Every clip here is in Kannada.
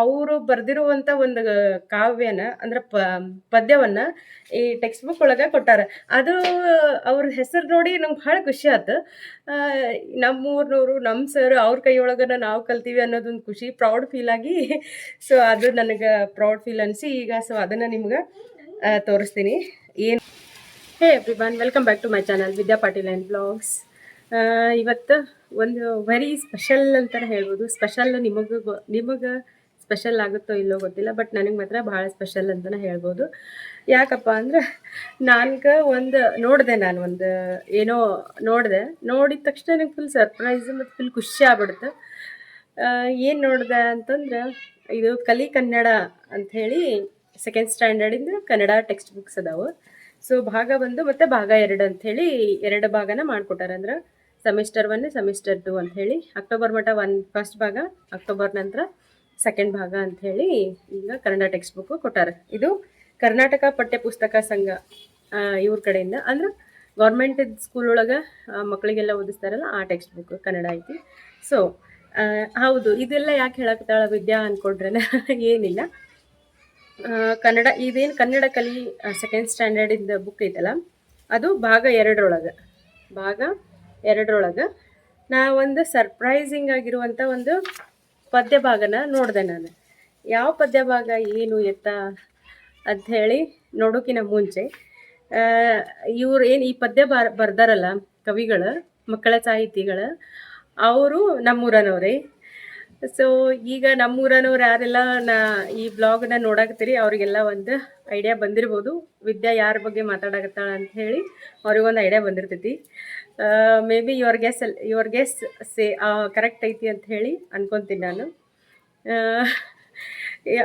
ಅವರು ಬರೆದಿರುವಂಥ ಒಂದು ಕಾವ್ಯನ, ಅಂದ್ರೆ ಪ, ಪದ್ಯವನ್ನ ಈ ಟೆಕ್ಸ್ಟ್ ಬುಕ್ ಒಳಗೆ ಕೊಟ್ಟಾರ. ಅದು ಅವ್ರ ಹೆಸರು ನೋಡಿ ನಂಗೆ ಭಾಳ ಖುಷಿ ಆಯ್ತು ನಮ್ಮ ನಮ್ಮ ಸರ್ ಅವ್ರ ಕೈಯೊಳಗನ ನಾವು ಕಲ್ತೀವಿ ಅನ್ನೋದೊಂದು ಖುಷಿ ಪ್ರೌಡ್ ಫೀಲ್ ಆಗಿ. ಸೊ ಅದು ನನಗೆ ಪ್ರೌಡ್ ಫೀಲ್ ಅನಿಸಿ, ಈಗ ಸೊ ಅದನ್ನು ನಿಮ್ಗೆ ತೋರಿಸ್ತೀನಿ. ಏನು hey everyone welcome back to my channel Vidya Patil and blogs ಇವತ್ತು ಒಂದು ವೆರಿ ಸ್ಪೆಷಲ್ ಅಂತಾನೆ ಹೇಳ್ಬೋದು. ಸ್ಪೆಷಲ್ ನಿಮಗೆ ನಿಮಗೆ ಸ್ಪೆಷಲ್ ಆಗುತ್ತೋ ಇಲ್ಲೋ ಗೊತ್ತಿಲ್ಲ ಬಟ್ ನನಗೆ ಮಾತ್ರ ಭಾಳ ಸ್ಪೆಷಲ್ ಅಂತಲೇ ಹೇಳ್ಬೋದು. ಯಾಕಪ್ಪ ಅಂದ್ರೆ ನನ್ಗೆ ಒಂದು ನೋಡಿದೆ ನಾನು ಒಂದು ಏನೋ ನೋಡಿದೆ, ನೋಡಿದ ತಕ್ಷಣ ನನಗೆ ಫುಲ್ ಸರ್ಪ್ರೈಸ್ ಮತ್ತು ಫುಲ್ ಖುಷಿ ಆಗ್ಬಿಡ್ತು ಏನು ನೋಡಿದೆ ಅಂತಂದ್ರೆ ಇದು ಕಲಿ ಕನ್ನಡ ಅಂಥೇಳಿ ಸೆಕೆಂಡ್ ಸ್ಟ್ಯಾಂಡರ್ಡಿಂದ ಕನ್ನಡ ಟೆಕ್ಸ್ಟ್ ಬುಕ್ಸ್ ಅದಾವೆ. ಸೊ ಭಾಗ ಒಂದು ಮತ್ತು ಭಾಗ ಎರಡು ಅಂಥೇಳಿ ಎರಡು ಭಾಗನ ಮಾಡಿಕೊಟ್ಟಾರೆ. ಅಂದ್ರೆ ಸೆಮಿಸ್ಟರ್ ಒನ್ ಸೆಮಿಸ್ಟರ್ ಟು ಅಂಥೇಳಿ ಅಕ್ಟೋಬರ್ ಮಟ್ಟ ಒನ್ ಫಸ್ಟ್ ಭಾಗ ಅಕ್ಟೋಬರ್ ನಂತರ ಸೆಕೆಂಡ್ ಭಾಗ ಅಂತ ಹೇಳಿ ಈಗ ಕನ್ನಡ ಟೆಕ್ಸ್ಟ್ ಬುಕ್ ಕೊಟ್ಟಾರೆ. ಇದು ಕರ್ನಾಟಕ ಪಠ್ಯಪುಸ್ತಕ ಸಂಘ ಇವ್ರ ಕಡೆಯಿಂದ. ಅಂದ್ರೆ ಗೌರ್ಮೆಂಟ್ ಸ್ಕೂಲ್ ಒಳಗೆ ಮಕ್ಕಳಿಗೆಲ್ಲ ಓದಿಸ್ತಾರಲ್ಲ, ಆ ಟೆಕ್ಸ್ಟ್ ಬುಕ್ ಕನ್ನಡ ಐತಿ. ಸೊ ಹೌದು, ಇದೆಲ್ಲ ಯಾಕೆ ಹೇಳಕ್ತಾಳ ವಿದ್ಯಾ ಅಂದ್ಕೊಂಡ್ರೆ ಏನಿಲ್ಲ. ಕನ್ನಡ, ಇದೇನು ಕನ್ನಡ ಕಲಿ ಸೆಕೆಂಡ್ ಸ್ಟ್ಯಾಂಡರ್ಡಿಂದ ಬುಕ್ ಐತಲ್ಲ, ಅದು ಭಾಗ ಎರಡರೊಳಗೆ. ಭಾಗ ಎರಡರೊಳಗೆ ನಾ ಒಂದು ಸರ್ಪ್ರೈಸಿಂಗ್ ಆಗಿರುವಂಥ ಒಂದು ಪದ್ಯ ಭಾಗನ ನೋಡಿದೆ ನಾನು. ಯಾವ ಪದ್ಯ ಭಾಗ ಏನು ಎತ್ತ ಅಂಥೇಳಿ ನೋಡೋಕಿನ ಮುಂಚೆ ಇವ್ರು ಏನು ಈ ಪದ್ಯ ಬಾರ್, ಬರ್ದಾರಲ್ಲ ಕವಿಗಳು, ಮಕ್ಕಳ ಸಾಹಿತಿಗಳು, ಅವರು ನಮ್ಮೂರನವ್ರೇ. ಸೊ ಈಗ ನಮ್ಮೂರನವ್ರು ಯಾರೆಲ್ಲ ನಾ ಈ ಬ್ಲಾಗ್ನ ನೋಡಾಕತ್ತೀರಿ, ಅವರಿಗೆಲ್ಲ ಒಂದು ಐಡಿಯಾ ಬಂದಿರ್ಬೋದು. ವಿದ್ಯಾ ಯಾರ ಬಗ್ಗೆ ಮಾತಾಡಕತ್ತಾಳ ಅಂತ ಹೇಳಿ ಅವ್ರಿಗೊಂದು idea ಬಂದಿರ್ತೈತಿ. Maybe your guess your guess say correct ಐತಿ ಅಂತ ಹೇಳಿ ಅನ್ಕೊತೀನಿ ನಾನು.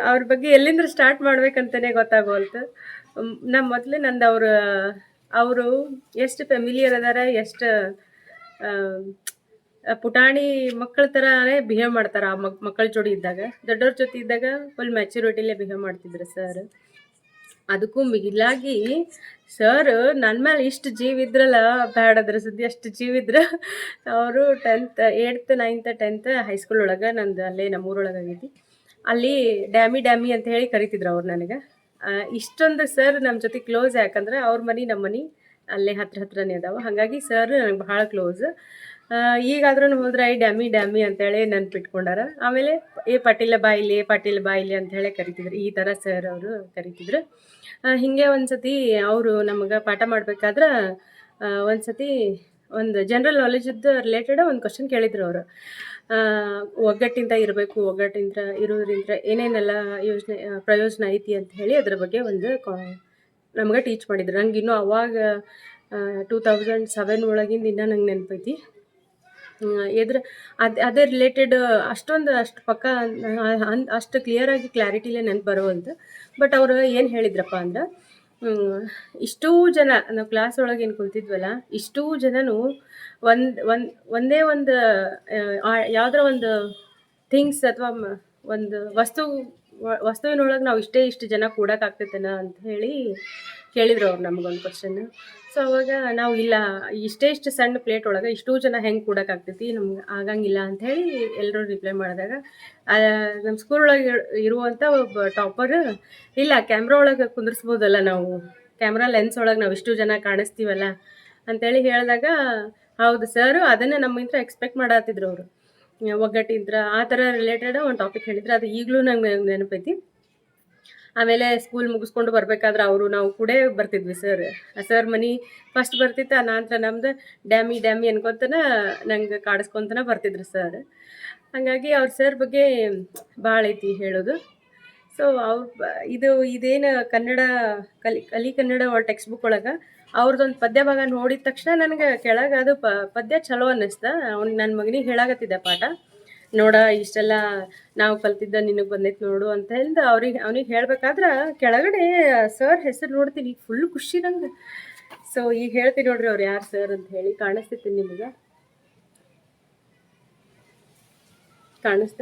ಅವ್ರ ಬಗ್ಗೆ ಎಲ್ಲಿಂದ ಸ್ಟಾರ್ಟ್ ಮಾಡ್ಬೇಕಂತಲೇ ಗೊತ್ತಾಗೋಲ್ತು. ನಮ್ಮ ಮೊದಲು ನಂದು ಅವರು ಅವರು ಎಷ್ಟು ಫೆಮಿಲಿಯರ್ ಅದಾರ, ಎಷ್ಟು ಪುಟಾಣಿ ಮಕ್ಕಳ ಥರನೇ ಬಿಹೇವ್ ಮಾಡ್ತಾರೆ ಆ ಮಕ್, ಮಕ್ಕಳ ಜೋಡಿ ಇದ್ದಾಗ. ದೊಡ್ಡವ್ರ ಜೊತೆ ಇದ್ದಾಗ ಫುಲ್ ಮೆಚುರಿಟಿಲೇ ಬಿಹೇವ್ ಮಾಡ್ತಿದ್ರು ಸರ್ ಅದಕ್ಕೂ ಮಿಗಿಲಾಗಿ ಸರ್ ನನ್ನ ಮೇಲೆ ಇಷ್ಟು ಜೀವ ಇದ್ರಲ್ಲ, ಬ್ಯಾಡ ಅದ್ರ ಸುದ್ದಿ ಅಷ್ಟು ಜೀವ ಇದ್ರ. ಅವರು tenth eighth ninth tenth high school ಒಳಗೆ ನಂದು ಅಲ್ಲೇ ನಮ್ಮೂರೊಳಗೆ ಆಗೈತಿ. ಅಲ್ಲಿ ಡ್ಯಾಮಿ ಡ್ಯಾಮಿ ಅಂತ ಹೇಳಿ ಕರಿತಿದ್ರು ಅವ್ರು ನನಗೆ. ಇಷ್ಟೊಂದು ಸರ್ ನಮ್ಮ ಜೊತೆ ಕ್ಲೋಸ್ ಯಾಕಂದ್ರೆ ಅವ್ರ ಮನೆ ನಮ್ಮ ಮನೆ. ಅಲ್ಲೇ ಹತ್ರ ಹತ್ರನೇ ಅದಾವ. ಹಾಗಾಗಿ ಸರ್ ನನಗೆ ಭಾಳ ಕ್ಲೋಸ್ ಈಗಾದ್ರೂ ಹೋದ್ರೆ ಐ ಡ್ಯಾಮಿ ಡ್ಯಾಮಿ ಅಂತೇಳಿ ನೆನ್ಪಿಟ್ಕೊಂಡಾರ. ಆಮೇಲೆ, ಏ, ಪಾಟೀಲ ಬಾಯಿಲಿ ಪಾಟೀಲ ಬಾಯಿಲಿ ಅಂತ ಹೇಳಿ ಕರಿತಿದ್ರು. ಈ ಥರ ಸರ್ ಅವರು ಕರಿತಿದ್ರು. ಹೀಗೆ ಒಂದು ಸತಿ ಅವರು ನಮಗೆ ಪಾಠ ಮಾಡ್ಬೇಕಾದ್ರೆ ಒಂದು ಸತಿ ಒಂದು ಜನರಲ್ ನಾಲೆಜದ್ದು ರಿಲೇಟೆಡ್ ಒಂದು ಕ್ವಶನ್ ಕೇಳಿದ್ರು ಅವರು. ಒಗ್ಗಟ್ಟಿಂದ ಇರಬೇಕು, ಒಗ್ಗಟ್ಟಿಂದ ಇರೋದ್ರಿಂದ ಏನೇನೆಲ್ಲ ಯೋಜನೆ, ಪ್ರಯೋಜನ ಐತಿ ಅಂತ ಹೇಳಿ ಅದ್ರ ಬಗ್ಗೆ ಒಂದು ನಮ್ಗೆ ಟೀಚ್ ಮಾಡಿದ್ರು. ನಂಗೆ ಇನ್ನೂ ಅವಾಗ ಟೂ ತೌಸಂಡ್ ಸೆವೆನ್ ಒಳಗಿಂದ ಇನ್ನೂ ನಂಗೆ ನೆನಪೈತಿ. ಎದ್ರ ಅದು, ಅದೇ ರಿಲೇಟೆಡ್ ಅಷ್ಟೊಂದು, ಅಷ್ಟು ಪಕ್ಕ ಅಷ್ಟು ಕ್ಲಿಯರಾಗಿ ಕ್ಲಾರಿಟಿಲೇ ನೆನಪು ಬರುವಂಥ ಬಟ್ ಅವರು ಏನು ಹೇಳಿದ್ರಪ್ಪ ಅಂದ್ರೆ ಇಷ್ಟೂ ಜನ, ನಾವು ಕ್ಲಾಸ್ ಒಳಗೆ ಏನು ಕುಳಿತಿದ್ವಲ್ಲ ಇಷ್ಟೂ ಜನನು ಒಂದು ಒಂದು, ಒಂದೇ ಒಂದು ಯಾವುದೋ ಒಂದು ಥಿಂಗ್ಸ್ ಅಥವಾ ಒಂದು ವಸ್ತು ವಸ್ತುವಿನೊಳಗೆ ನಾವು ಇಷ್ಟೇ ಇಷ್ಟು ಜನ ಕೂಡಕ್ಕಾಗ್ತೈತೇನ ಅಂತ ಹೇಳಿ ಕೇಳಿದ್ರು ಅವ್ರು ನಮಗೊಂದು ಕ್ವಶನ್ ಸೊ ಅವಾಗ ನಾವು ಇಲ್ಲ, ಇಷ್ಟೇ ಇಷ್ಟು ಸಣ್ಣ ಪ್ಲೇಟ್ ಒಳಗೆ ಇಷ್ಟು ಜನ ಹೆಂಗೆ ಕೂಡಕ್ಕಾಗ್ತೈತಿ ನಮ್ಗೆ ಆಗಂಗಿಲ್ಲ ಅಂತ ಹೇಳಿ ಎಲ್ಲರೂ ರಿಪ್ಲೈ ಮಾಡಿದಾಗ ನಮ್ಮ ಸ್ಕೂಲ್ ಒಳಗೆ ಇರುವಂಥ ಒಬ್ಬ ಟಾಪರ್ ಇಲ್ಲ ಕ್ಯಾಮ್ರಾ ಒಳಗೆ ಕುಂದಿರ್ಸ್ಬೋದಲ್ಲ ನಾವು ಕ್ಯಾಮ್ರಾ ಲೆನ್ಸ್ ಒಳಗೆ ನಾವು ಇಷ್ಟು ಜನ ಕಾಣಿಸ್ತೀವಲ್ಲ ಅಂತೇಳಿ ಹೇಳಿದಾಗ, ಹೌದು ಸರ್ ಅದನ್ನು ನಮ್ಮಿಂದ ಎಕ್ಸ್ಪೆಕ್ಟ್ ಮಾಡತ್ತಿದ್ರು ಅವರು. ಒಗ್ಗಟ್ಟಿಂತ್ರ ಆ ಥರ ರಿಲೇಟೆಡ್ ಒಂದು ಟಾಪಿಕ್ ಹೇಳಿದ್ರೆ ಅದು ಈಗಲೂ ನಂಗೆ ನೆನಪೈತಿ. ಆಮೇಲೆ ಸ್ಕೂಲ್ ಮುಗಿಸ್ಕೊಂಡು ಬರ್ಬೇಕಾದ್ರೆ ಅವರು, ನಾವು ಕೂಡ ಬರ್ತಿದ್ವಿ ಸರ್ ಸರ್ ಮನೆ ಫಸ್ಟ್ ಬರ್ತಿತ್ತು, ಆ ನಂತರ ನಮ್ದು ಡ್ಯಾಮಿ ಡ್ಯಾಮಿ ಅನ್ಕೊತನ ನಂಗೆ ಕಾಡಿಸ್ಕೊತನ ಬರ್ತಿದ್ರು ಸರ್ ಹಾಗಾಗಿ ಅವ್ರ ಸರ್ ಬಗ್ಗೆ ಭಾಳ ಐತಿ ಹೇಳೋದು. ಸೊ ಅವ್ರ ಇದು ಇದೇನು ಕನ್ನಡ ಕಲಿ ಕಲಿ ಕನ್ನಡ ಟೆಕ್ಸ್ಟ್ ಬುಕ್ ಒಳಗೆ ಅವ್ರದ್ದೊಂದು ಪದ್ಯ ಭಾಗ ನೋಡಿದ ತಕ್ಷಣ ನನಗೆ ಕೆಳಗೆ ಅದು ಪ, ಪದ್ಯ ಚಲೋ ಅನ್ನಿಸ್ತ. ಅವ್ನು ನನ್ನ ಮಗನಿಗೆ ಹೇಳಾಕತ್ತಿದ್ದೆ ಪಾಠ. ನೋಡ, ಇಷ್ಟೆಲ್ಲ ನಾವು ಕಲ್ತಿದ್ದ ನಿನಗೆ ಬಂದೈತೆ ನೋಡು ಅಂತ ಹೇಳಿದ ಅವ್ರಿಗೆ, ಅವ್ನಿಗೆ ಹೇಳ್ಬೇಕಾದ್ರೆ ಕೆಳಗಡೆ ಸರ್ ಹೆಸರು ನೋಡ್ತೀನಿ ಫುಲ್ ಖುಷಿ ನಂಗೆ. ಸೊ ಈಗ ಹೇಳ್ತೀನಿ ನೋಡ್ರಿ ಅವ್ರು ಯಾರು ಸರ್ ಅಂತ ಹೇಳಿ ಕಾಣಿಸ್ತಿತ್ತು ನಿಮಗೆ? ಕಾಣಿಸ್ತ?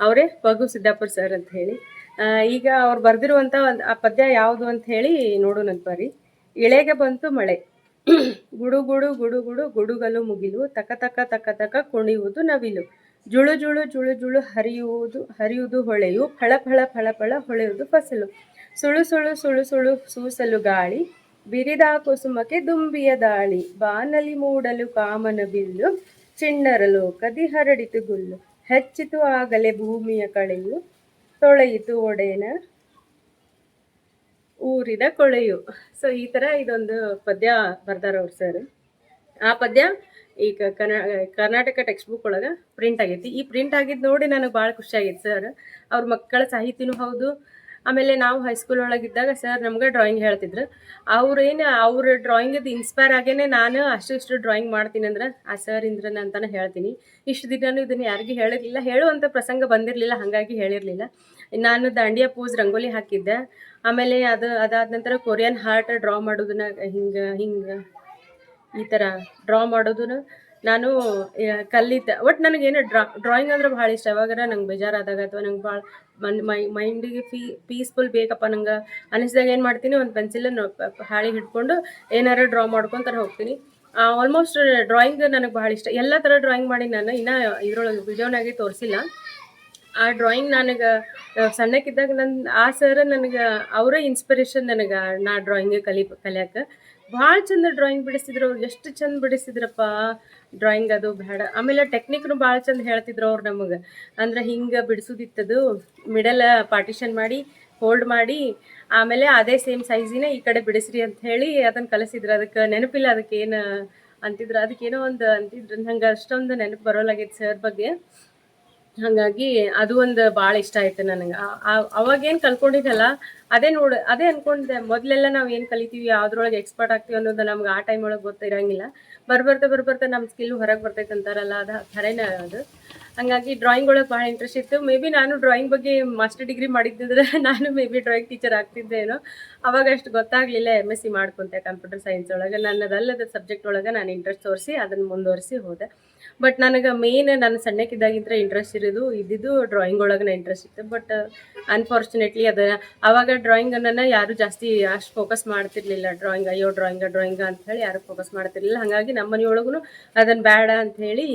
ಅವರೇ? ಪಗು ಸಿದ್ದಾಪುರ ಸರ್ ಅಂತ ಹೇಳಿ. ಈಗ ಅವ್ರು ಬರೆದಿರುವಂಥ ಒಂದು, ಆ ಪದ್ಯ ಯಾವುದು ಅಂತ ಹೇಳಿ ನೋಡೋಣಂತ ಬರ್ರಿ ಇಳೆಗೆ ಬಂತು ಮಳೆ. ಗುಡುಗುಡು ಗುಡು ಗುಡು ಗುಡು ಗುಡುಗಲು ಮುಗಿಲು. ತಕ ತಕ ತಕ ತಕ ಕುಣಿಯುವುದು ನವಿಲು. ಜುಳು ಜುಳು ಜುಳು ಜುಳು ಹರಿಯುವುದು ಹರಿಯುವುದು ಹೊಳೆಯು. ಫಳ ಫಳ ಫಳ ಫಳ ಹೊಳೆಯುವುದು ಫಸಲು. ಸುಳು ಸುಳು ಸುಳು ಸುಳು ಸೂಸಲು ಗಾಳಿ. ಬಿರಿದ ಕುಸುಮಕ್ಕೆ ದುಂಬಿಯ ದಾಳಿ. ಬಾನಲಿ ಮೂಡಲು ಕಾಮನ ಬಿಲ್ಲು. ಚಿಣ್ಣರ ಲೋಕದಿ ಹರಡಿತು ಗುಲ್ಲು. ಹೆಚ್ಚಿತು ಆಗಲೇ ಭೂಮಿಯ ಕಳೆಯು. ತೊಳೆಯಿತು ಒಡೆಯನ ಊರಿನ ಕೊಳೆಯು. ಸೊ ಈ ಥರ ಇದೊಂದು ಪದ್ಯ ಬರ್ದಾರ ಅವ್ರು ಸರ್ ಆ ಪದ್ಯ ಈಗ ಕರ್ನಾಟಕ ಟೆಕ್ಸ್ಟ್ ಬುಕ್ ಒಳಗೆ ಪ್ರಿಂಟ್ ಆಗೈತಿ. ಈ ಪ್ರಿಂಟ್ ಆಗಿದ್ದು ನೋಡಿ ನನಗೆ ಭಾಳ ಖುಷಿ ಆಗೈತೆ ಸರ್ ಅವ್ರ ಮಕ್ಕಳ ಸಾಹಿತ್ಯನೂ ಹೌದು ಆಮೇಲೆ ನಾವು ಹೈಸ್ಕೂಲ್ ಒಳಗಿದ್ದಾಗ ಸರ್ ನಮ್ಗೆ ಡ್ರಾಯಿಂಗ್ ಹೇಳ್ತಿದ್ರು. ಅವ್ರೇನು ಅವ್ರ ಡ್ರಾಯಿಂಗದು ಇನ್ಸ್ಪೈರ್ ಆಗೇನೆ ನಾನು ಅಷ್ಟು ಇಷ್ಟು ಡ್ರಾಯಿಂಗ್ ಮಾಡ್ತೀನಿ ಅಂದ್ರೆ ಆ ಸರ್ ಇಂದ್ರನ ಅಂತಾನೆ ಹೇಳ್ತೀನಿ. ಇಷ್ಟು ದಿನನೂ ಇದನ್ನು ಯಾರಿಗೆ ಹೇಳಿರಲಿಲ್ಲ. ಹೇಳುವಂಥ ಪ್ರಸಂಗ ಬಂದಿರಲಿಲ್ಲ, ಹಾಗಾಗಿ ಹೇಳಿರಲಿಲ್ಲ. ನಾನು ದಾಂಡಿಯಾ ಪೂಜ್ ರಂಗೋಲಿ ಹಾಕಿದ್ದೆ. ಆಮೇಲೆ ಅದು, ಅದಾದ ನಂತರ ಕೊರಿಯನ್ ಹಾರ್ಟ್ ಡ್ರಾ ಮಾಡೋದನ್ನ ಹಿಂಗೆ ಹಿಂಗೆ, ಈ ಥರ ಡ್ರಾ ಮಾಡೋದನ್ನು ನಾನು ಕಲಿತೆ ಒಟ್ಟು ನನಗೇನು ಡ್ರಾ ಡ್ರಾಯಿಂಗ್ ಅಂದ್ರೆ ಭಾಳ ಇಷ್ಟ. ಯಾವಾಗಾರ ನಂಗೆ ಬೇಜಾರಾದಾಗ ಅಥವಾ ನಂಗೆ ಭಾಳ ಮನ್, ಮೈ ಮೈಂಡಿಗೆ ಫೀ ಪೀಸ್ಫುಲ್ ಬೇಕಪ್ಪ ನಂಗೆ ಅನಿಸಿದಾಗ ಏನು ಮಾಡ್ತೀನಿ, ಒಂದು ಪೆನ್ಸಿಲನ್ನು ಹಾಳಿ ಹಿಡ್ಕೊಂಡು ಏನಾರ ಡ್ರಾ ಮಾಡ್ಕೊತಾರೆ ಹೋಗ್ತೀನಿ. ಆಲ್ಮೋಸ್ಟ್ ಡ್ರಾಯಿಂಗ್ ನನಗೆ ಭಾಳ ಇಷ್ಟ. ಎಲ್ಲ ಥರ ಡ್ರಾಯಿಂಗ್ ಮಾಡಿ ನಾನು ಇನ್ನೂ ಇದ್ರೊಳಗೆ ವಿಡಿಯೋನಾಗೆ ತೋರಿಸಿಲ್ಲ. ಆ ಡ್ರಾಯಿಂಗ್ ನನಗೆ ಸಣ್ಣಕ್ಕಿದ್ದಾಗ ನನ್ನ ಆ ಸರ್ ನನಗೆ, ಅವರೇ ಇನ್ಸ್ಪಿರೇಷನ್ ನನಗೆ ನಾ ಡ್ರಾಯಿಂಗ್ ಕಲಿ ಕಲಿಯಕ್ಕೆ ಭಾಳ ಚಂದ ಡ್ರಾಯಿಂಗ್ ಬಿಡಿಸಿದ್ರು ಅವ್ರು ಎಷ್ಟು ಚಂದ ಬಿಡಿಸಿದ್ರಪ್ಪ ಡ್ರಾಯಿಂಗ್ ಅದು ಬೇಡ. ಆಮೇಲೆ ಟೆಕ್ನಿಕ್ನು ಭಾಳ ಚಂದ ಹೇಳ್ತಿದ್ರು ಅವ್ರು ನಮಗೆ. ಅಂದ್ರೆ ಹಿಂಗೆ ಬಿಡಿಸೋದಿತ್ತದು. ಮಿಡಲ್ ಪಾರ್ಟಿಷನ್ ಮಾಡಿ ಹೋಲ್ಡ್ ಮಾಡಿ, ಆಮೇಲೆ ಅದೇ ಸೇಮ್ ಸೈಜಿನ ಈ ಕಡೆ ಬಿಡಿಸ್ರಿ ಅಂತ ಹೇಳಿ ಅದನ್ನು ಕಲಿಸಿದ್ರು. ಅದಕ್ಕೆ ನೆನಪಿಲ್ಲ ಅದಕ್ಕೆ ಏನು ಅಂತಿದ್ರು. ಅದಕ್ಕೇನೋ ಒಂದು ಅಂತಿದ್ರು. ನಂಗೆ ಅಷ್ಟೊಂದು ನೆನಪು ಬರೋಲಾಗೈತೆ ಸರ್ ಬಗ್ಗೆ. ಹಾಗಾಗಿ ಅದು ಒಂದು ಭಾಳ ಇಷ್ಟ ಆಯ್ತು ನನಗೆ. ಅವಾಗೇನು ಕಲ್ತ್ಕೊಂಡಿದ್ದಲ್ಲ, ಅದೇ ನೋಡ, ಅದೇ ಅನ್ಕೊಂಡೆ ಮೊದಲೆಲ್ಲ ನಾವು ಏನು ಕಲಿತೀವಿ, ಯಾವ್ದ್ರೊಳಗೆ ಎಕ್ಸ್ಪರ್ಟ್ ಆಗ್ತೀವಿ ಅನ್ನೋದು ನಮ್ಗೆ ಆ ಟೈಮ್ ಒಳಗೆ ಗೊತ್ತಿರಂಗಿಲ್ಲ. ಬರ್ಬರ್ತಾ ಬರ್ಬರ್ತಾ ನಮ್ಮ ಸ್ಕಿಲ್ ಹೊರಗೆ ಬರ್ತೈತೆ ಅಂತಾರಲ್ಲ, ಅದು ಥರನೇ ಅದು. ಹಂಗಾಗಿ ಡ್ರಾಯಿಂಗ್ ಒಳಗೆ ಭಾಳ ಇಂಟ್ರೆಸ್ಟ್ ಇತ್ತು. ಮೇ ಬಿ ನಾನು ಡ್ರಾಯಿಂಗ್ ಬಗ್ಗೆ ಮಾಸ್ಟರ್ ಡಿಗ್ರಿ ಮಾಡಿದ್ದಿದ್ರೆ ನಾನು ಮೇ ಬಿ ಡ್ರಾಯಿಂಗ್ ಟೀಚರ್ ಆಗ್ತಿದ್ದೇನೋ. ಅವಾಗ ಅಷ್ಟು ಗೊತ್ತಾಗಲಿಲ್ಲ ಎಂ ಎಸ್ ಸಿ ಮಾಡ್ಕೊಂತೆ ಕಂಪ್ಯೂಟರ್ ಸೈನ್ಸ್ ಒಳಗೆ. ನನ್ನದಲ್ಲದ ಸಬ್ಜೆಕ್ಟ್ ಒಳಗೆ ನಾನು ಇಂಟ್ರೆಸ್ಟ್ ತೋರಿಸಿ, ಅದನ್ನು ಮುಂದುವರಿಸಿ ಹೋದೆ. ಬಟ್ ನನಗೆ ಮೇನ್ ನಾನು ಸಣ್ಣಕ್ಕಿದ್ದಾಗಿಂತ ಇಂಟ್ರೆಸ್ಟ್ ಇರೋದು ಇದ್ದಿದ್ದು ಡ್ರಾಯಿಂಗ್ ಒಳಗೆ ಇಂಟ್ರೆಸ್ಟ್ ಇತ್ತು. ಬಟ್ ಅನ್ಫಾರ್ಚುನೇಟ್ಲಿ ಅದು ಡ್ರಾಯಿಂಗ್ ಡ್ರಾಯಿಂಗನ್ನು ಯಾರು ಜಾಸ್ತಿ ಅಷ್ಟು ಫೋಕಸ್ ಮಾಡ್ತಿರ್ಲಿಲ್ಲ. ಡ್ರಾಯಿಂಗ್ ಅಯ್ಯೋ ಡ್ರಾಯಿಂಗ ಡ್ರಾಯಿಂಗ ಅಂತ ಹೇಳಿ ಯಾರು ಫೋಕಸ್ ಮಾಡ್ತಿರ್ಲಿಲ್ಲ. ಹಾಗಾಗಿ ನಮ್ಮ ಮನೆಯೊಳಗೂ ಅದನ್ನು ಬೇಡ ಅಂತ ಹೇಳಿ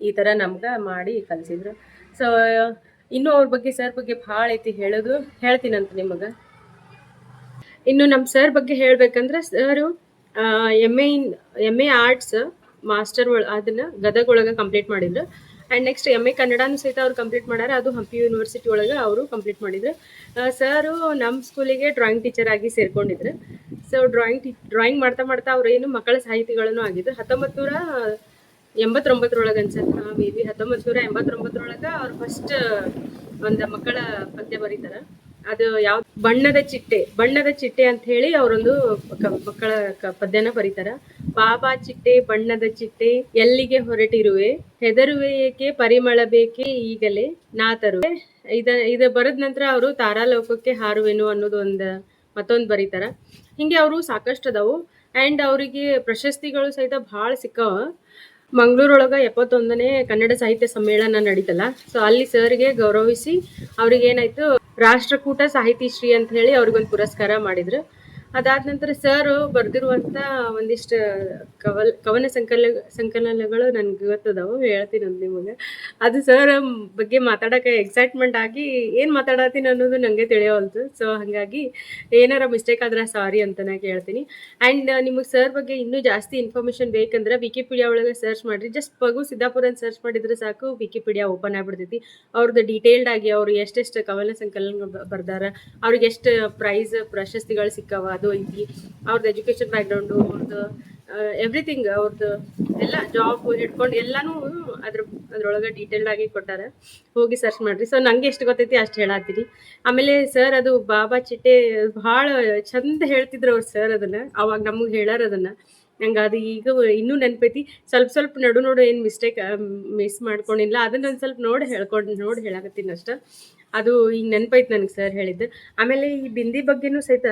ಈ ಥರ ನಮ್ಗೆ ಮಾಡಿ ಕಲಿಸಿದ್ರು. ಸೊ ಇನ್ನೂ ಅವ್ರ ಬಗ್ಗೆ ಸರ್ ಬಗ್ಗೆ ಭಾಳ ಐತಿ ಹೇಳೋದು ಹೇಳ್ತೀನಂತ ನಿಮಗೆ. ಇನ್ನು ನಮ್ಮ ಸರ್ ಬಗ್ಗೆ ಹೇಳಬೇಕಂದ್ರೆ sir M A in M A arts master ಅದನ್ನ ಗದಗ ಒಳಗೆ ಕಂಪ್ಲೀಟ್ ಮಾಡಿದ್ರು. ಆ್ಯಂಡ್ ನೆಕ್ಸ್ಟ್ ಎಂ ಎ ಕನ್ನಡನೂ ಸಹಿತ ಅವ್ರು ಕಂಪ್ಲೀಟ್ ಮಾಡ್ಯಾರ. ಅದು ಹಂಪಿ ಯೂನಿವರ್ಸಿಟಿ ಒಳಗೆ ಅವರು ಕಂಪ್ಲೀಟ್ ಮಾಡಿದ್ರು. ಸರ್ ನಮ್ಮ ಸ್ಕೂಲಿಗೆ ಡ್ರಾಯಿಂಗ್ ಟೀಚರ್ ಆಗಿ ಸೇರ್ಕೊಂಡಿದ್ರು. ಸೊ ಡ್ರಾಯಿಂಗ್ ಡ್ರಾಯಿಂಗ್ ಮಾಡ್ತಾ ಮಾಡ್ತಾ ಅವ್ರು ಏನು ಮಕ್ಕಳ ಸಾಹಿತಿಗಳನ್ನು ಆಗಿದ್ರು. ಹತ್ತೊಂಬತ್ತು ನೂರ ಎಂಬತ್ತೊಂಬತ್ತರೊಳಗೆ ಅನ್ಸತ್ತೆ. ಮೇ ಬಿ ಹತ್ತೊಂಬತ್ತು ನೂರ ಎಂಬತ್ತೊಂಬತ್ತರೊಳಗೆ ಅವ್ರು ಫಸ್ಟ್ ಒಂದು ಮಕ್ಕಳ ಪದ್ಯ ಬರೀತಾರೆ. ಅದು ಯಾವ ಬಣ್ಣದ ಚಿಟ್ಟೆ ಬಣ್ಣದ ಚಿಟ್ಟೆ ಅಂತ ಹೇಳಿ ಅವರೊಂದು ಮಕ್ಕಳ ಪದ್ಯನ ಬರೀತಾರ. ಬಾಬಾ ಚಿಟ್ಟೆ, ಬಣ್ಣದ ಚಿಟ್ಟೆ, ಎಲ್ಲಿಗೆ ಹೊರಟಿರುವೆ, ಹೆದರುವೆ ಏಕೆ, ಪರಿಮಳ ಬೇಕೆ, ಈಗಲೇ ನಾ ತರುವೆ. ಇದ ಬರದ ಬರೆದ ನಂತರ ಅವರು ತಾರಾಲೋಕಕ್ಕೆ ಹಾರುವೆನು ಅನ್ನೋದು ಒಂದು ಮತ್ತೊಂದು ಬರೀತಾರ. ಹಿಂಗೆ ಅವರು ಸಾಕಷ್ಟು ಅದಾವು. ಆ್ಯಂಡ್ ಅವರಿಗೆ ಪ್ರಶಸ್ತಿಗಳು ಸಹಿತ ಭಾಳ ಸಿಕ್ಕವ. ಮಂಗಳೂರೊಳಗೆ ಎಪ್ಪತ್ತೊಂದನೇ ಕನ್ನಡ ಸಾಹಿತ್ಯ ಸಮ್ಮೇಳನ ನಡೀತಲ್ಲ. ಸೊ ಅಲ್ಲಿ ಸರ್ಗೆ ಗೌರವಿಸಿ ಅವ್ರಿಗೆ ಏನಾಯ್ತು ರಾಷ್ಟ್ರಕೂಟ ಸಾಹಿತಿ ಶ್ರೀ ಅಂತ ಹೇಳಿ ಅವ್ರಿಗೊಂದು ಪುರಸ್ಕಾರ ಮಾಡಿದ್ರು. ಅದಾದ ನಂತರ ಸರ್ ಬರ್ದಿರುವಂತ ಒಂದಿಷ್ಟು ಕವಲ್, ಕವನ ಸಂಕಲ ಸಂಕಲನಗಳು ನನ್ಗೆ ಗೊತ್ತದವು ಹೇಳ್ತೀನಿ ಒಂದು ನಿಮಗೆ. ಅದು ಸರ್ ಬಗ್ಗೆ ಮಾತಾಡೋಕೆ ಎಕ್ಸೈಟ್ಮೆಂಟ್ ಆಗಿ ಏನು ಮಾತಾಡತ್ತೀನಿ ಅನ್ನೋದು ನನಗೆ ತಿಳಿಯವಲ್ದು. ಸೊ ಹಾಗಾಗಿ ಏನಾರ ಮಿಸ್ಟೇಕ್ ಆದ್ರೆ ಸಾರಿ ಅಂತ ನಾ ಕೇಳ್ತೀನಿ. ಆ್ಯಂಡ್ ನಿಮಗೆ ಸರ್ ಬಗ್ಗೆ ಇನ್ನೂ ಜಾಸ್ತಿ ಇನ್ಫಾರ್ಮೇಷನ್ ಬೇಕಂದ್ರೆ ವಿಕಿಪೀಡಿಯಾ ಒಳಗೆ ಸರ್ಚ್ ಮಾಡಿರಿ. ಜಸ್ಟ್ ಪಗು ಸಿದ್ದಾಪುರ ಅಂತ ಸರ್ಚ್ ಮಾಡಿದ್ರೆ ಸಾಕು ವಿಕಿಪೀಡಿಯಾ ಓಪನ್ ಆಗಿಬಿಡ್ತೈತಿ. ಅವ್ರದ್ದು ಡೀಟೇಲ್ಡ್ ಆಗಿ ಅವ್ರು ಎಷ್ಟೆಷ್ಟು ಕವನ ಸಂಕಲನ ಬರ್ದಾರ ಅವ್ರಿಗೆ ಎಷ್ಟು ಪ್ರೈಸ್ ಪ್ರಶಸ್ತಿಗಳು ಸಿಕ್ಕವ, ಅದು ಐತಿ ಅವ್ರದ್ದು ಎಜುಕೇಷನ್ ಬ್ಯಾಕ್ಗ್ರೌಂಡು ಅವ್ರದ್ದು ಎವ್ರಿಥಿಂಗ್ ಅವ್ರದ್ದು ಎಲ್ಲ ಜಾಬ್ ಹಿಡ್ಕೊಂಡು ಎಲ್ಲಾನು ಅದ್ರ, ಅದ್ರೊಳಗೆ ಡೀಟೇಲ್ಡ್ ಆಗಿ ಕೊಟ್ಟಾರ. ಹೋಗಿ ಸರ್ಚ್ ಮಾಡ್ರಿ. ಸೊ ನಂಗೆ ಎಷ್ಟು ಗೊತ್ತೈತಿ ಅಷ್ಟು ಹೇಳತ್ತೀನಿ ಆಮೇಲೆ ಸರ್ ಅದು ಬಾಬಾ ಚಿಟ್ಟೆ ಭಾಳ ಚಂದ ಹೇಳ್ತಿದ್ರು ಅವ್ರು ಸರ್ ಅದನ್ನ. ಅವಾಗ ನಮಗೆ ಹೇಳಾರ ಅದನ್ನ. ನಂಗೆ ಅದು ಈಗ ಇನ್ನೂ ನೆನಪೈತಿ. ಸ್ವಲ್ಪ ಸ್ವಲ್ಪ ನಡು ನೋಡು ಏನು ಮಿಸ್ಟೇಕ್ ಮಿಸ್ ಮಾಡ್ಕೊಂಡಿಲ್ಲ. ಅದನ್ನ ಒಂದು ಸ್ವಲ್ಪ ನೋಡಿ ಹೇಳ್ಕೊಂಡು, ನೋಡಿ ಹೇಳಾಕತ್ತೀನಿ ಅಷ್ಟೇ. ಅದು ಈಗ ನೆನಪೈತಿ ನನಗೆ ಸರ್ ಹೇಳಿದ್ದು. ಆಮೇಲೆ ಈ ಬಿಂದಿ ಬಗ್ಗೆನೂ ಸಹಿತ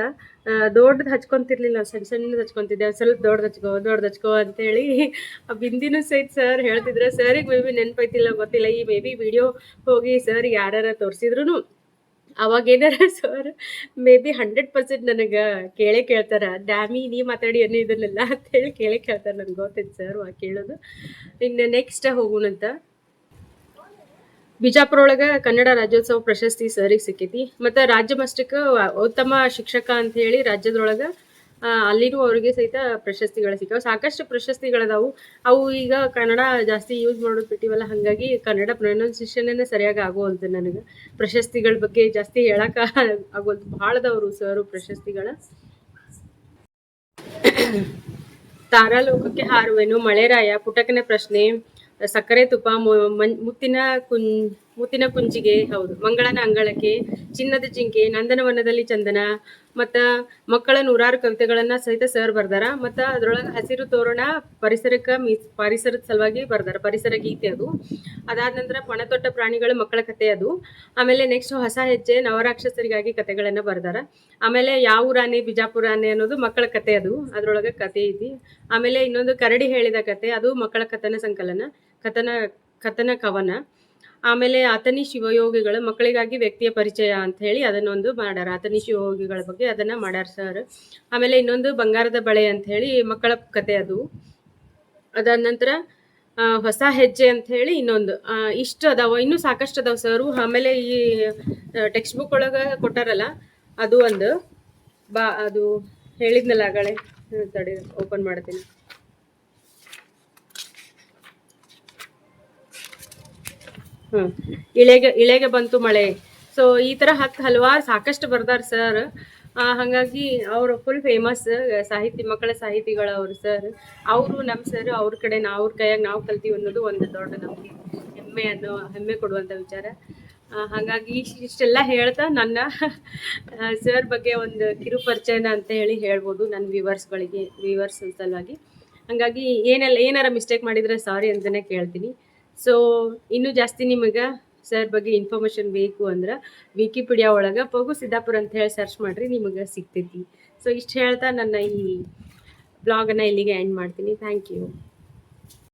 ದೊಡ್ಡದು ಹಚ್ಕೊಂತಿರ್ಲಿಲ್ಲ ಸಣ್ಣ ಸಣ್ಣದು ಹಚ್ಕೊಂತಿದ್ದೆ ಸ್ವಲ್ಪ ದೊಡ್ಡದು ಹಚ್ಕೋ ದೊಡ್ಡದು ಹಚ್ಕೋ ಅಂತೇಳಿ ಆ ಬಿಂದಿನೂ ಸಹಿತ ಸರ್ ಹೇಳ್ತಿದ್ರೆ. ಸರಿಗೆ ಮೇ ಬಿ ನೆನಪೈತಿಲ್ಲ ಗೊತ್ತಿಲ್ಲ. ಈ ಮೇ ಬಿ ವಿಡಿಯೋ ಹೋಗಿ ಸರ್ ಯಾರ್ಯಾರ ತೋರಿಸಿದ್ರು ಅವಾಗ ಏನಾರ sir maybe hundred percent ನನಗೆ ಕೇಳೇ ಕೇಳ್ತಾರ. ಡ್ಯಾಮಿ, ನೀ ಮಾತಾಡಿ ಅನ್ನೋ ಇದನ್ನೆಲ್ಲ ಅಂತೇಳಿ ಕೇಳೇ ಕೇಳ್ತಾರೆ. ನನಗೆ ಗೊತ್ತಿತ್ತು ಸರ್ ವಾ ಕೇಳೋದು. ಇನ್ನು ನೆಕ್ಸ್ಟ್ ಹೋಗೋಣಂತ. ಬಿಜಾಪುರ ಒಳಗ ಕನ್ನಡ ರಾಜ್ಯೋತ್ಸವ ಪ್ರಶಸ್ತಿ ಸರಿಗೆ ಸಿಕ್ಕೈತಿ. ಮತ್ತು ರಾಜ್ಯ ಮಟ್ಟಕ್ಕೆ ಉತ್ತಮ ಶಿಕ್ಷಕ ಅಂತ ಹೇಳಿ ರಾಜ್ಯದೊಳಗ ಅಲ್ಲಿನೂ ಅವ್ರಿಗೆ ಸಹಿತ ಪ್ರಶಸ್ತಿಗಳು ಸಿಕ್ಕವು. ಸಾಕಷ್ಟು ಪ್ರಶಸ್ತಿಗಳದಾವು. ಅವು ಈಗ ಕನ್ನಡ ಜಾಸ್ತಿ ಯೂಸ್ ಮಾಡೋದು ಬಿಟ್ಟಿವಲ್ಲ ಹಾಗಾಗಿ ಕನ್ನಡ ಪ್ರೊನೌನ್ಸಿಯೇಷನ್ನೇ ಸರಿಯಾಗಿ ಆಗೋಲ್ದು ನನಗೆ. ಪ್ರಶಸ್ತಿಗಳ ಬಗ್ಗೆ ಜಾಸ್ತಿ ಹೇಳಕ್ಕೆ ಆಗೋಲ್ದು ಭಾಳದವರು ಸರು ಪ್ರಶಸ್ತಿಗಳ. ತಾರಾಲೋಕಕ್ಕೆ ಹಾರುವೆನು ಮಳೆರಾಯ, ಪುಟಕನ ಪ್ರಶ್ನೆ. ಸಕ್ಕರೆ ತುಪ್ಪ ಮುತ್ತಿನ ಕುಂ ಮುತ್ತಿನ ಕುಂಜಿಗೆ ಹೌದು. ಮಂಗಳನ ಅಂಗಳಕ್ಕೆ, ಚಿನ್ನದ ಜಿಂಕೆ, ನಂದನವನದಲ್ಲಿ ಚಂದನ, ಮತ್ತು ಮಕ್ಕಳ ನೂರಾರು ಕವಿತೆಗಳನ್ನು ಸಹಿತ ಸರ್ ಬರ್ದಾರ. ಮತ್ತು ಅದ್ರೊಳಗೆ ಹಸಿರು ತೋರಣ ಪರಿಸರಕ್ಕೆ ಮೀ, ಪರಿಸರದ ಸಲುವಾಗಿ ಬರ್ದಾರ. ಪರಿಸರ ಗೀತೆ ಅದು. ಅದಾದ ನಂತರ ಪಣತೊಟ್ಟ ಪ್ರಾಣಿಗಳು ಮಕ್ಕಳ ಕತೆ ಅದು. ಆಮೇಲೆ ನೆಕ್ಸ್ಟ್ ಹೊಸ ಹೆಜ್ಜೆ ನವರಾಕ್ಷಸರಿಗಾಗಿ ಕತೆಗಳನ್ನು ಬರ್ದಾರ. ಆಮೇಲೆ ಯಾವ ರಾಣಿ ಬಿಜಾಪುರ ರಾಣಿ ಅನ್ನೋದು ಮಕ್ಕಳ ಕತೆ ಅದು. ಅದ್ರೊಳಗೆ ಕತೆ ಐತಿ. ಆಮೇಲೆ ಇನ್ನೊಂದು ಕರಡಿ ಹೇಳಿದ ಕತೆ, ಅದು ಮಕ್ಕಳ ಕಥನ ಸಂಕಲನ. ಕಥನ ಕಥನ ಕವನ. ಆಮೇಲೆ ಅಥನಿ ಶಿವಯೋಗಿಗಳು ಮಕ್ಕಳಿಗಾಗಿ ವ್ಯಕ್ತಿಯ ಪರಿಚಯ ಅಂತ ಹೇಳಿ ಅದನ್ನೊಂದು ಮಾಡ್ಯಾರ ಅಥನಿ ಶಿವಯೋಗಿಗಳ ಬಗ್ಗೆ ಅದನ್ನ ಮಾಡ್ಯಾರ ಸರ್. ಆಮೇಲೆ ಇನ್ನೊಂದು ಬಂಗಾರದ ಬಳೆ ಅಂತ ಹೇಳಿ ಮಕ್ಕಳ ಕತೆ ಅದು. ಅದಾದ ನಂತರ ಹೊಸ ಹೆಜ್ಜೆ ಅಂತ ಹೇಳಿ ಇನ್ನೊಂದು. ಇಷ್ಟು ಅದಾವ. ಇನ್ನೂ ಸಾಕಷ್ಟು ಅದಾವ ಸರು. ಆಮೇಲೆ ಈ ಟೆಕ್ಸ್ಟ್ ಬುಕ್ ಒಳಗೆ ಕೊಟ್ಟಾರಲ್ಲ, ಅದು ಒಂದು ಬಾ, ಅದು ಹೇಳಿದ್ನಲ್ಲ ಆಗಳೆ ತಡಿ ಓಪನ್ ಮಾಡ್ತೀನಿ. ಇಳೆಗೆ ಇಳೆಗೆ ಬಂತು ಮಳೆ. ಸೊ ಈ ತರ ಹತ್ತು ಹಲವಾರು ಸಾಕಷ್ಟು ಬರ್ದಾರ ಸರ್. ಹಾಗಾಗಿ ಅವರು ಫುಲ್ ಫೇಮಸ್ ಸಾಹಿತಿ, ಮಕ್ಕಳ ಸಾಹಿತಿಗಳು ಅವರು ಸರ್. ಅವರು ನಮ್ಮ ಸರ್, ಅವ್ರ ಕಡೆ ನಾವು ಅವ್ರ ಕೈಯಾಗ ನಾವು ಕಲ್ತೀವಿ ಅನ್ನೋದು ಒಂದು ದೊಡ್ಡ ನಮಗೆ ಹೆಮ್ಮೆ ಅನ್ನೋ, ಹೆಮ್ಮೆ ಕೊಡುವಂಥ ವಿಚಾರ. ಹಾಗಾಗಿ ಇಷ್ಟೆಲ್ಲ ಹೇಳ್ತಾ ನನ್ನ ಸರ್ ಬಗ್ಗೆ ಒಂದು ಕಿರು ಪರಿಚಯನ ಅಂತ ಹೇಳಿ ಹೇಳ್ಬೋದು ನನ್ನ ವ್ಯೂವರ್ಸ್ಗಳಿಗೆ ವ್ಯೂವರ್ಸ್ ಸಲುವಾಗಿ. ಹಾಗಾಗಿ ಏನೆಲ್ಲ, ಏನಾರ ಮಿಸ್ಟೇಕ್ ಮಾಡಿದರೆ ಸಾರಿ ಅಂತಲೇ ಕೇಳ್ತೀನಿ. ಸೊ ಇನ್ನೂ ಜಾಸ್ತಿ ನಿಮಗೆ ಸರ್ ಬಗ್ಗೆ ಇನ್ಫಾರ್ಮೇಷನ್ ಬೇಕು ಅಂದ್ರೆ ವಿಕಿಪೀಡಿಯಾ ಒಳಗೆ ಪಗು ಸಿದ್ದಾಪುರ ಅಂತ ಹೇಳಿ ಸರ್ಚ್ ಮಾಡಿರಿ, ನಿಮಗೆ ಸಿಗ್ತೈತಿ. ಸೊ ಇಷ್ಟು ಹೇಳ್ತಾ ನನ್ನ ಈ ಬ್ಲಾಗನ್ನು ಇಲ್ಲಿಗೆ ಎಂಡ್ ಮಾಡ್ತೀನಿ. Thank you